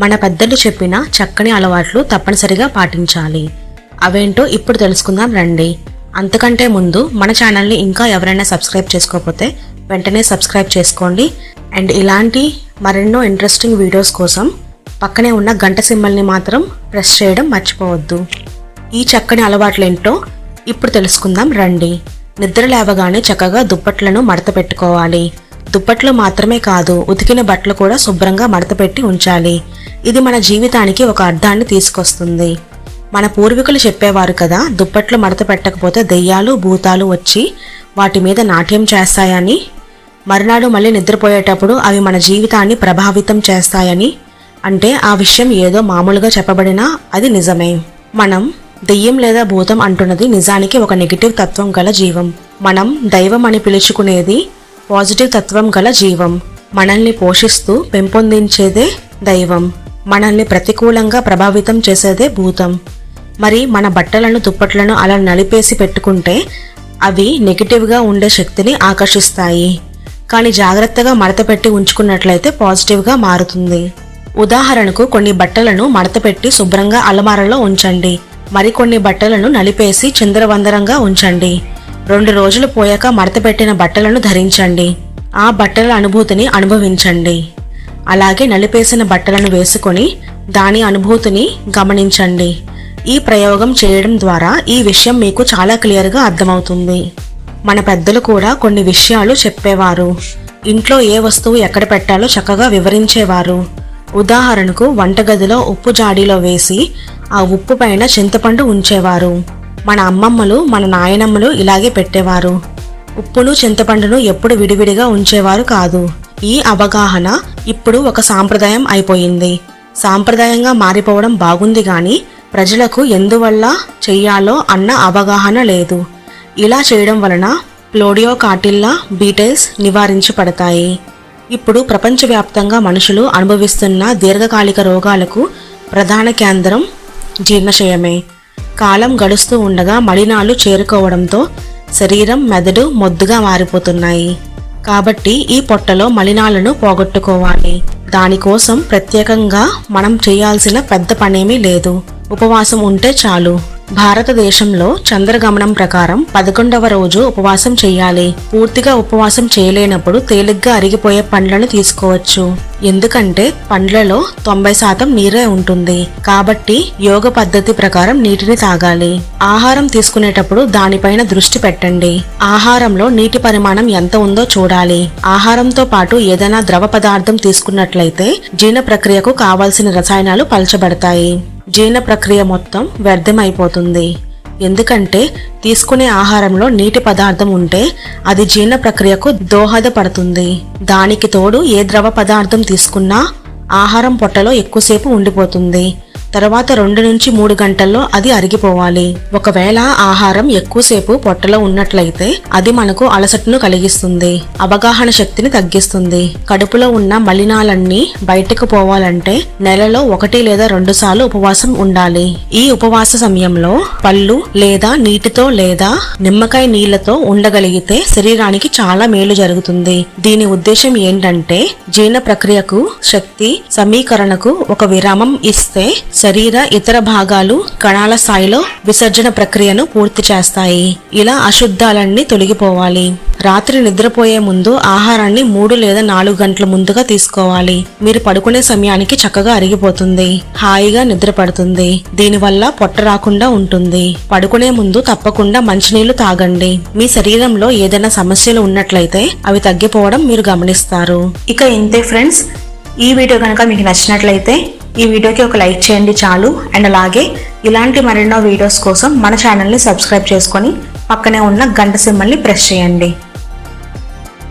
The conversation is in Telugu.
మన పెద్దలు చెప్పిన చక్కని అలవాట్లు తప్పనిసరిగా పాటించాలి. అవేంటో ఇప్పుడు తెలుసుకుందాం రండి. అంతకంటే ముందు మన ఛానల్ని ఇంకా ఎవరైనా సబ్స్క్రైబ్ చేసుకోకపోతే వెంటనే సబ్స్క్రైబ్ చేసుకోండి. అండ్ ఇలాంటి మరెన్నో ఇంట్రెస్టింగ్ వీడియోస్ కోసం పక్కనే ఉన్న గంట సింబల్ని మాత్రం ప్రెస్ చేయడం మర్చిపోవద్దు. ఈ చక్కని అలవాట్లేంటో ఇప్పుడు తెలుసుకుందాం రండి. నిద్ర లేవగానే చక్కగా దుప్పట్లను మడత పెట్టుకోవాలి. దుప్పట్లు మాత్రమే కాదు ఉతికిన బట్టలు కూడా శుభ్రంగా మడతపెట్టి ఉంచాలి. ఇది మన జీవితానికి ఒక అర్థాన్ని తీసుకొస్తుంది. మన పూర్వీకులు చెప్పేవారు కదా దుప్పట్లు మడత పెట్టకపోతే దెయ్యాలు భూతాలు వచ్చి వాటి మీద నాట్యం చేస్తాయని. మరునాడు మళ్ళీ నిద్రపోయేటప్పుడు అవి మన జీవితాన్ని ప్రభావితం చేస్తాయని అంటే ఆ విషయం ఏదో మామూలుగా చెప్పబడినా అది నిజమే. మనం దెయ్యం లేదా భూతం అంటున్నది నిజానికి ఒక నెగిటివ్ తత్వం గల జీవం. మనం దైవం అని పిలుచుకునేది పాజిటివ్ తత్వం గల జీవం. మనల్ని పోషిస్తూ పెంపొందించేదే దైవం. మనల్ని ప్రతికూలంగా ప్రభావితం చేసేదే భూతం. మరి మన బట్టలను దుప్పట్లను అలా నలిపేసి పెట్టుకుంటే అవి నెగిటివ్గా ఉండే శక్తిని ఆకర్షిస్తాయి. కానీ జాగ్రత్తగా మడతపెట్టి ఉంచుకున్నట్లయితే పాజిటివ్గా మారుతుంది. ఉదాహరణకు కొన్ని బట్టలను మడతపెట్టి శుభ్రంగా అలమారలో ఉంచండి. మరికొన్ని బట్టలను నలిపేసి చిందరవందరంగా ఉంచండి. రెండు రోజులు పోయాక మడతపెట్టిన బట్టలను ధరించండి. ఆ బట్టల అనుభూతిని అనుభవించండి. అలాగే నలిపేసిన బట్టలను వేసుకొని దాని అనుభూతిని గమనించండి. ఈ ప్రయోగం చేయడం ద్వారా ఈ విషయం మీకు చాలా క్లియర్గా అర్థమవుతుంది. మన పెద్దలు కూడా కొన్ని విషయాలు చెప్పేవారు. ఇంట్లో ఏ వస్తువు ఎక్కడ పెట్టాలో చక్కగా వివరించేవారు. ఉదాహరణకు వంటగదిలో ఉప్పు జాడీలో వేసి ఆ ఉప్పు పైన చింతపండు ఉంచేవారు. మన అమ్మమ్మలు మన నాయనమ్మలు ఇలాగే పెట్టేవారు. ఉప్పును చింతపండును ఎప్పుడు విడివిడిగా ఉంచేవారు కాదు. ఈ అవగాహన ఇప్పుడు ఒక సాంప్రదాయం అయిపోయింది. సాంప్రదాయంగా మారిపోవడం బాగుంది కానీ ప్రజలకు ఎందువల్ల చెయ్యాలో అన్న అవగాహన లేదు. ఇలా చేయడం వలన ప్లోడియో కాటిల్లా బీటైల్స్ నివారించబడతాయి ఇప్పుడు ప్రపంచవ్యాప్తంగా మనుషులు అనుభవిస్తున్న దీర్ఘకాలిక రోగాలకు ప్రధాన కేంద్రం జీర్ణశయమే. కాలం గడుస్తూ ఉండగా మలినాలు చేరుకోవడంతో శరీరం మెదడు మొద్దుగా మారిపోతున్నాయి. కాబట్టి ఈ పొట్టలో మలినాలను పోగొట్టుకోవాలి. దానికోసం ప్రత్యేకంగా మనం చేయాల్సిన పెద్ద పనేమీ లేదు. ఉపవాసం ఉంటే చాలు. భారతదేశంలో చంద్రగమనం ప్రకారం పదకొండవ రోజు ఉపవాసం చేయాలి. పూర్తిగా ఉపవాసం చేయలేనప్పుడు తేలిగ్గా అరిగిపోయే పండ్లను తీసుకోవచ్చు. ఎందుకంటే పండ్లలో తొంభై శాతం నీరే ఉంటుంది. కాబట్టి యోగ పద్ధతి ప్రకారం నీటిని తాగాలి. ఆహారం తీసుకునేటప్పుడు దానిపైన దృష్టి పెట్టండి. ఆహారంలో నీటి పరిమాణం ఎంత ఉందో చూడాలి. ఆహారంతో పాటు ఏదైనా ద్రవ పదార్థం తీసుకున్నట్లయితే జీర్ణ ప్రక్రియకు కావాల్సిన రసాయనాలు పలచబడతాయి. జీర్ణ ప్రక్రియ మొత్తం వ్యర్థమైపోతుంది. ఎందుకంటే తీసుకునే ఆహారంలో నీటి పదార్థం ఉంటే అది జీర్ణ ప్రక్రియకు దోహదపడుతుంది. దానికి తోడు ఏ ద్రవ పదార్థం తీసుకున్నా ఆహారం పొట్టలో ఎక్కువసేపు ఉండిపోతుంది. తర్వాత రెండు నుంచి మూడు గంటల్లో అది అరిగిపోవాలి. ఒకవేళ ఆహారం ఎక్కువసేపు పొట్టలో ఉన్నట్లయితే అది మనకు అలసటను కలిగిస్తుంది. అవగాహన శక్తిని తగ్గిస్తుంది. కడుపులో ఉన్న మలినాలన్నీ బయటకు పోవాలంటే నెలలో ఒకటి లేదా రెండు సార్లు ఉపవాసం ఉండాలి. ఈ ఉపవాస సమయంలో పళ్ళు లేదా నీటితో లేదా నిమ్మకాయ నీళ్ళతో ఉండగలిగితే శరీరానికి చాలా మేలు జరుగుతుంది. దీని ఉద్దేశం ఏంటంటే జీర్ణ ప్రక్రియకు శక్తి సమీకరణకు ఒక విరామం ఇస్తే శరీర ఇతర భాగాలు కణాల స్థాయిలో విసర్జన ప్రక్రియను పూర్తి చేస్తాయి. ఇలా అశుద్ధాలన్నీ తొలగిపోవాలి. రాత్రి నిద్రపోయే ముందు ఆహారాన్ని మూడు లేదా నాలుగు గంటల ముందుగా తీసుకోవాలి. మీరు పడుకునే సమయానికి చక్కగా అరిగిపోతుంది. హాయిగా నిద్ర పడుతుంది దీనివల్ల పొట్ట రాకుండా ఉంటుంది. పడుకునే ముందు తప్పకుండా మంచినీళ్ళు తాగండి. మీ శరీరంలో ఏదైనా సమస్యలు ఉన్నట్లయితే అవి తగ్గిపోవడం మీరు గమనిస్తారు. ఇక ఇంతే ఫ్రెండ్స్. ఈ వీడియో కనుక మీకు నచ్చినట్లయితే ఈ వీడియోకి ఒక లైక్ చేయండి చాలు. అండ్ అలాగే ఇలాంటి మరెన్నో వీడియోస్ కోసం మన ఛానల్ని సబ్స్క్రైబ్ చేసుకొని పక్కనే ఉన్న గంట సింబల్ని ప్రెస్ చేయండి.